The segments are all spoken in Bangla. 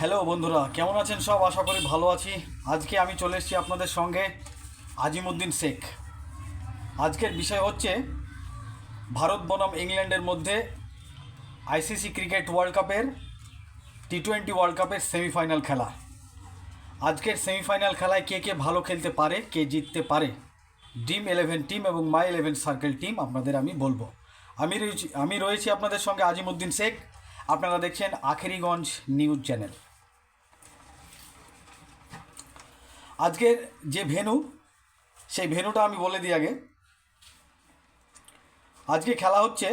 হ্যালো বন্ধুরা, কেমন আছেন সব? আশা করি ভালো আছি। আজকে আমি চলে এসেছি আপনাদের সঙ্গে আজিমুদ্দিন শেখ। আজকের বিষয় হচ্ছে, ভারত বনাম ইংল্যান্ডের মধ্যে আইসিসি ক্রিকেট ওয়ার্ল্ড কাপের টি টোয়েন্টি ওয়ার্ল্ড কাপের সেমিফাইনাল খেলা। আজকের সেমিফাইনাল খেলায় কে কে ভালো খেলতে পারে, কে জিততে পারে ড্রিম ইলেভেন টিম এবং মাই ইলেভেন সার্কেল টিম আপনাদের আমি বলব। আমি রয়েছি আমি রয়েছি আপনাদের সঙ্গে আজিমুদ্দিন শেখ। আপনারা দেখছেন আখেরিগঞ্জ নিউজ চ্যানেল। আজকের যে ভেনু, সেই ভেনুটা আমি বলে দিই আগে। আজকে খেলা হচ্ছে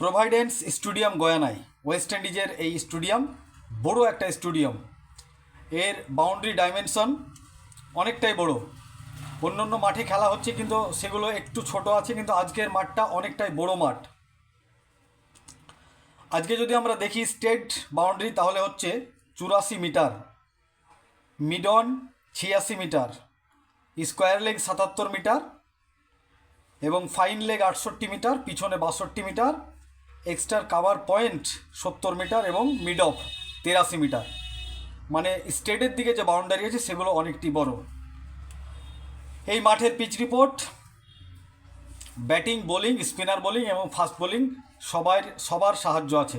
প্রোভাইডেন্স স্টেডিয়াম গয়ানায়। ওয়েস্ট ইন্ডিজের এই স্টেডিয়াম বড় একটা স্টেডিয়াম এর বাউন্ডারি ডাইমেনশন অনেকটাই বড়। অন্য অন্য মাঠে খেলা হচ্ছে, কিন্তু সেগুলো একটু ছোট আছে, কিন্তু আজকের মাঠটা অনেকটাই বড় মাঠ। আজকে যদি আমরা দেখি স্টেট বাউন্ডারি তাহলে হচ্ছে চুরাশি মিটার। মিডন ছিয়াশি মিটার, স্কোয়ার লেগ সাতাত্তর মিটার এবং ফাইন লেগ আটষট্টি মিটার, পিছনে বাষট্টি মিটার, এক্সট্রা কাভার পয়েন্ট সত্তর মিটার এবং মিড অফ তেরাশি মিটার। মানে স্টেটের দিকে যে বাউন্ডারি আছে সেগুলো অনেকটি বড়। এই মাঠের pitch report, batting, bowling, spinner bowling এবং ফাস্ট বোলিং সবার সবার সাহায্য আছে।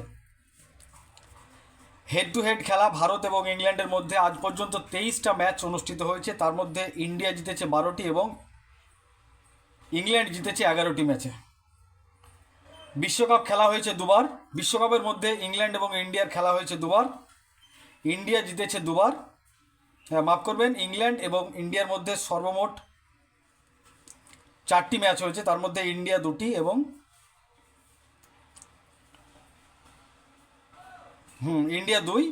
হেড টু হেড খেলা ভারত এবং ইংল্যান্ডের মধ্যে আজ পর্যন্ত তেইশটা ম্যাচ অনুষ্ঠিত হয়েছে। তার মধ্যে ইন্ডিয়া জিতেছে বারোটি এবং ইংল্যান্ড জিতেছে এগারোটি ম্যাচে। বিশ্বকাপ খেলা হয়েছে দুবার। বিশ্বকাপের মধ্যে ইংল্যান্ড এবং ইন্ডিয়ার খেলা হয়েছে দুবার। ইন্ডিয়া জিতেছে দুবার। হ্যাঁ, মাফ করবেন ইংল্যান্ড এবং ইন্ডিয়ার মধ্যে সর্বমোট চারটি ম্যাচ হয়েছে। তার মধ্যে ইন্ডিয়া দুটি এবং হুম, ইন্ডিয়া দুই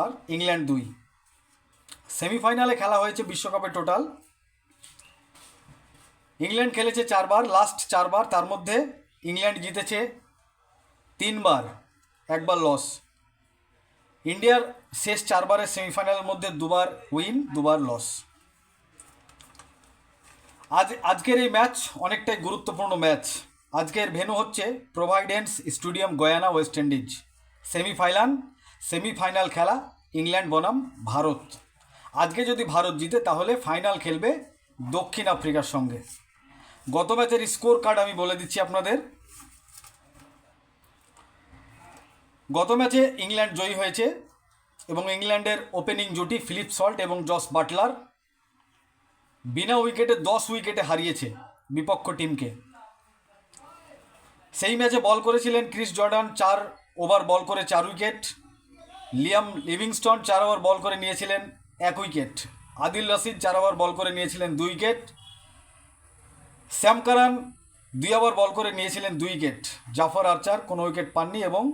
আর ইংল্যান্ড দুই। সেমিফাইনালে খেলা হয়েছে বিশ্বকাপে টোটাল। ইংল্যান্ড খেলেছে চারবার লাস্ট চারবার, তার মধ্যে ইংল্যান্ড জিতেছে তিনবার, একবার লস ইন্ডিয়ার শেষ চারবারের সেমিফাইনালের মধ্যে দুবার উইন দুবার লস আজ, আজকের এই ম্যাচ অনেকটাই গুরুত্বপূর্ণ ম্যাচ আজকের ভেন্যু হচ্ছে Providence stadium Guyana West Indies semifinal semifinal খেলা, ইংল্যান্ড বনাম, ভারত। আজকে যদি ভারত জিতে, তাহলে ফাইনাল খেলবে দক্ষিণ আফ্রিকার সঙ্গে। গত ম্যাচের স্কোর কার্ড আমি বলে দিচ্ছি আপনাদের। গত ম্যাচে ইংল্যান্ড জয়ী হয়েছে এবং ইংল্যান্ডের ওপেনিং জুটি ফিলিপ সল্ট এবং জস বাটলার বিনা উইকেটে দশ উইকেটে হারিয়েছে বিপক্ষ টিমকে। সেই ম্যাচে বল করেছিলেন ক্রিস জর্ডান, চার ওভার বল করে চার উইকেট। লিয়াম লিভিংস্টন চার ওভার বল করে নিয়েছিলেন এক উইকেট। আদিল রশিদ চার ওভার বল করে নিয়েছিলেন দুই উইকেট। শ্যাম কারান দুই ওভার বল করে নিয়েছিলেন দুই উইকেট। জাফর আর্চার কোনো উইকেট পাননি এবং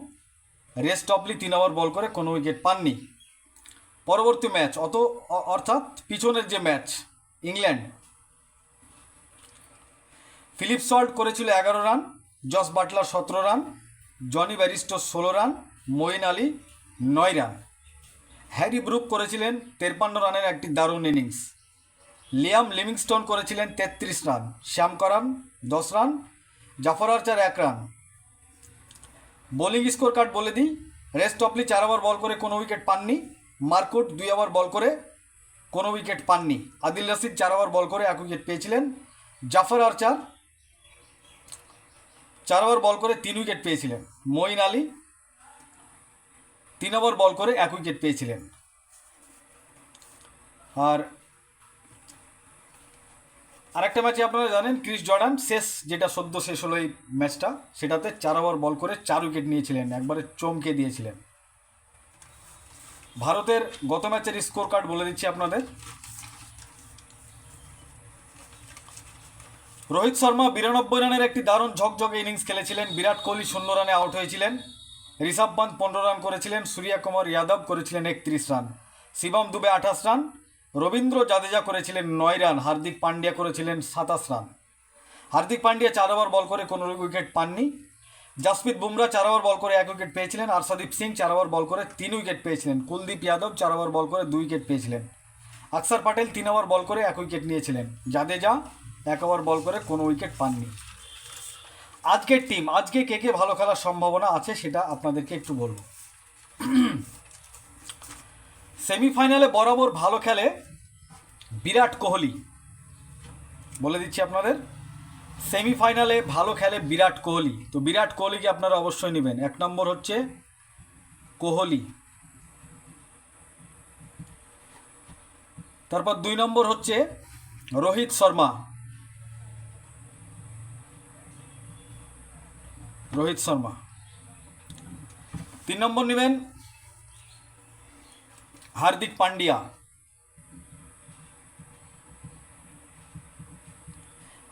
রেস্ট অফলি তিন ওভার বল করে কোনো উইকেট পাননি। পরবর্তী ম্যাচ, অত অর্থাৎ পিছনের যে ম্যাচ, ইংল্যান্ড। ফিলিপ সল্ট করেছিল এগারো রান, জস বাটলার সতেরো রান, জনি ব্যারিস্টো ষোলো রান, মঈন আলী নয় রান হ্যারি ব্রুক করেছিলেন তেরপান্ন রানের একটি দারুণ ইনিংস। লিয়াম লিভিংস্টোন করেছিলেন তেত্রিশ রান। শ্যাম করান, দশ রান। জাফর আর্চার এক রান। বোলিং স্কোর কার্ড বলে দিই, রেস্ট অফলি চার ওভার বল করে কোনো উইকেট পাননি। মার্কুট দুই ওভার বল করে কোনো উইকেট পাননি। আদিল রশিদ চার ওভার বল করে এক উইকেট পেয়েছিলেন। জাফর আর্চার চার ওভার বল করে তিন উইকেট পেয়েছিলেন। মঈন আলী তিন ওভার বল করে এক উইকেট পেয়েছিলেন। আর আরেকটা ম্যাচে আপনারা জানেন, ক্রিস জর্ডান শেষ যেটা সদ্য শেষ হলো এই ম্যাচটা, সেটাতে চার ওভার বল করে চার উইকেট নিয়েছিলেন, একবারে চমকে দিয়েছিলেন। ভারতের গত ম্যাচের স্কোর কার্ড বলে দিচ্ছি আপনাদের। রোহিত শর্মা বিরানব্বই রানের একটি দারুণ ঝকঝকে ইনিংস খেলেছিলেন, বিরাট কোহলি শূন্য রানে আউট হয়েছিলেন। ঋষভ পান্ত পনেরো রান করেছিলেন সূর্যা কুমার যাদব করেছিলেন একত্রিশ রান। শিবম দুবে আঠাশ রান, রবীন্দ্র জাদেজা করেছিলেন নয় রান, হার্দিক পান্ডিয়া করেছিলেন সাতাশ রান। হার্দিক পান্ডিয়া চার ওভার বল করে কোনো উইকেট পাননি। জাসপ্রীত বুমরা চার ওভার বল করে এক উইকেট পেয়েছিলেন। আরশদীপ সিং চার ওভার বল করে তিন উইকেট পেয়েছিলেন। কুলদীপ যাদব চার ওভার বল করে দুই উইকেট পেয়েছিলেন। আকসার পাটেল তিন ওভার বল করে এক উইকেট নিয়েছিলেন। জাদেজা এক ওভার বল করে কোনো উইকেট পাননি। আজকের টিম আজকে কে কে ভালো খেলার সম্ভাবনা আছে সেটা আপনাদেরকে একটু বলব। সেমিফাইনালে বরাবর ভালো খেলে বিরাট কোহলি। বলে দিচ্ছি আপনাদের, সেমিফাইনালে ভালো খেলে বিরাট কোহলি। তো বিরাট কোহলিকে আপনারা অবশ্যই নেবেন? এক নম্বর হচ্ছে কোহলি। তারপর দুই নম্বর হচ্ছে রোহিত শর্মা। রোহিত শর্মা তিন নম্বর নেবেন হার্দিক পান্ডিয়া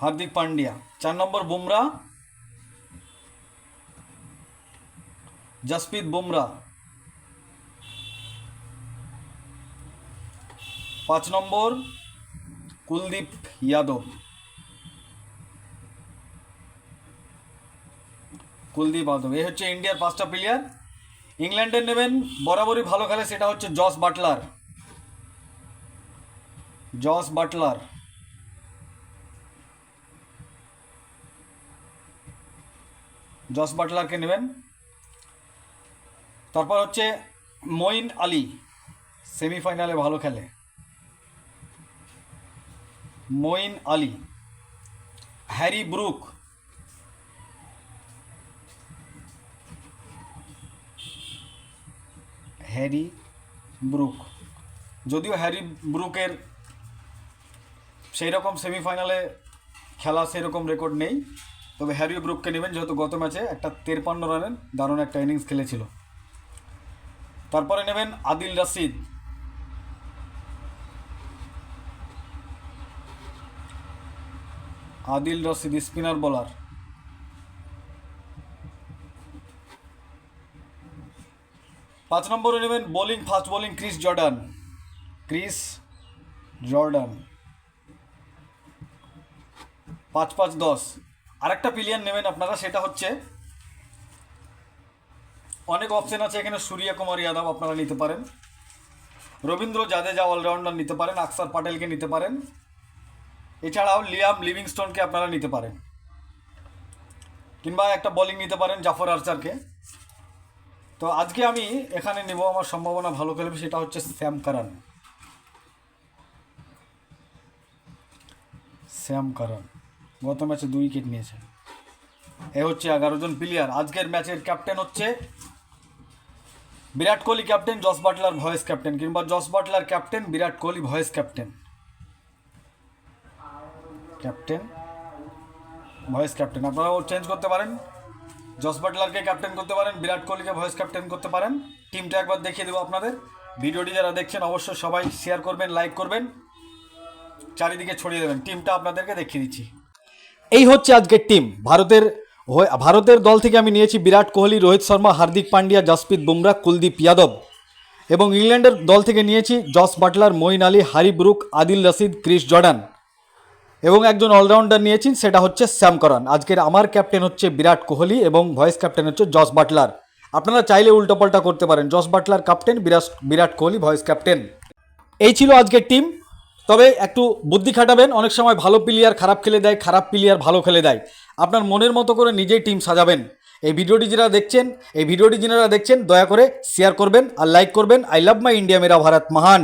হার্দিক পান্ডিয়া চার নম্বর বুমরা জসপ্রীত বুমরা পাঁচ নম্বর কুলদীপ যাদব কুলদীপ যাদব এই হচ্ছে ইন্ডিয়ার পাঁচটা প্লেয়ার ইংল্যান্ডের নেবেন, বরাবরই ভালো খেলে সেটা হচ্ছে Jos Buttler. Jos Buttler. Jos বাটলারকে নেবেন। তারপর হচ্ছে মঈন আলী, সেমিফাইনালে ভালো খেলে। Moeen Ali. Harry Brook. Harry Brook. যদিও হ্যারি ব্রুকের সেই রকম সেমিফাইনালে খেলা সেরকম রেকর্ড নেই, তবে হ্যারি ব্রুককে নেবেন যেহেতু গত ম্যাচে একটা তেরপান্ন রানের দারুণ একটা ইনিংস খেলেছিল। তারপরে নেবেন Adil Rashid. Adil Rashid spinner bowler. পাঁচ নম্বরে নেবেন bowling, fast bowling Chris Jordan. Chris Jordan. পাঁচ পাঁচ দশ। আরেকটা প্লেয়ার নেবেন আপনারা, সেটা হচ্ছে অনেক অপশন আছে এখানে সূর্য কুমার যাদব আপনারা নিতে পারেন। রবীন্দ্র জাদেজা অলরাউন্ডার নিতে পারেন, আকসার পাটেলকে নিতে পারেন। এছাড়াও লিয়াম লিভিংস্টোনকে আপনারা নিতে পারেন। কিংবা একটা বোলিং নিতে পারেন জাফর আর্চারকে। তো আজকে আমি এখানে নেব আমার সম্ভাবনা ভালো খেলবে সেটা হচ্ছে শ্যাম কারান। শ্যাম কারান। গত ম্যাচে দুই উইকেট নিয়েছে। এ হচ্ছে এগারো জন প্লেয়ার আজকের ম্যাচের ক্যাপ্টেন হচ্ছে Virat Kohli captain Jos Buttler vice captain কিংবা Jos Buttler captain Virat Kohli vice captain captain vice captain আপনারাও চেঞ্জ করতে পারেন। জস বাটলারকে ক্যাপ্টেন করতে পারেন, বিরাট কোহলিকে ভয়েস ক্যাপ্টেন করতে পারেন। টিমটা একবার দেখিয়ে দেবো আপনাদের। ভিডিওটি যারা দেখছেন, অবশ্যই সবাই শেয়ার করবেন লাইক করবেন। চারিদিকে ছড়িয়ে দেবেন। টিমটা আপনাদেরকে দেখিয়ে দিচ্ছি। এই হচ্ছে আজকের টিম। ভারতের ভারতের দল থেকে আমি নিয়েছি বিরাট কোহলি, রোহিত শর্মা, হার্দিক পান্ডিয়া, জসপ্রীত বুমরা, কুলদীপ যাদব। এবং ইংল্যান্ডের দল থেকে নিয়েছি Jos Buttler, Moeen Ali, Harry Brook, Adil Rashid, Chris Jordan. এবং একজন অলরাউন্ডার নিয়েছেন, সেটা হচ্ছে শ্যাম করন। আজকের আমার ক্যাপ্টেন হচ্ছে বিরাট কোহলি এবং ভয়েস ক্যাপ্টেন হচ্ছে জস বাটলার। আপনারা চাইলে উল্টোপাল্টা করতে পারেন। Jos Buttler captain Virat Virat Kohli vice captain. এই ছিল আজকের টিম। তবে একটু বুদ্ধি খাটাবেন। অনেক সময় ভালো প্লেয়ার খারাপ খেলে দেয়, খারাপ প্লেয়ার ভালো খেলে দেয়। আপনার মনের মতো করে নিজেই টিম সাজাবেন। এই ভিডিওটি যারা দেখছেন, এই ভিডিওটি যারা দেখছেন, দয়া করে শেয়ার করবেন আর লাইক করবেন। আই লাভ মাই ইন্ডিয়া মেরা ভারত মহান